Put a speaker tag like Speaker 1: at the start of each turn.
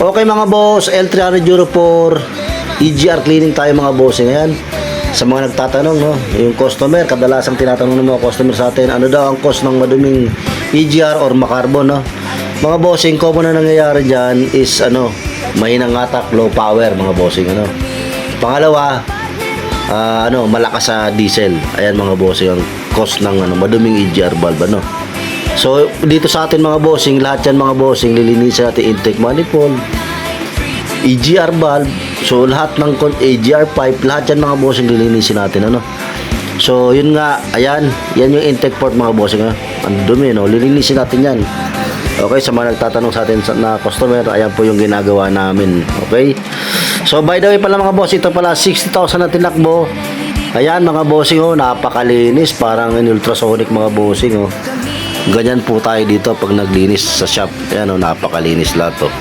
Speaker 1: Okay mga boss, L300 Euro 4 EGR cleaning tayo mga boss. Ngayon, sa mga nagtatanong, no, yung customer, kadalasang tinatanong ng mga customer sa atin, ano daw ang cost ng maduming EGR or makarbon, no? Mga bossing, common na nangyayari dyan is, ano, mahinang atak, low power, mga bossing, ano. Pangalawa, ah, ano, malakas sa diesel. Ayan mga bossing, ang cost ng ano, maduming EGR valve, ano. So, dito sa atin mga bossing, lahat yan mga bossing, lilinisin natin intake manifold, EGR valve, so lahat ng EGR pipe, lahat yan mga bossing lilinisin natin, ano. So, yun nga, ayan, yan yung intake port mga bossing, ha. Ang dumi, no, lilinisin natin yan. Okay, sa mga nagtatanong sa atin na customer, ayan po yung ginagawa namin. Okay? So, by the way pala mga boss, ito pala 60,000 na tinakbo. Ayan mga bossing, oh, napakalinis. Parang in ultrasonic mga bossing, oh. Ganyan po tayo dito pag naglinis sa shop. Ayan, oh, napakalinis lahat, oh.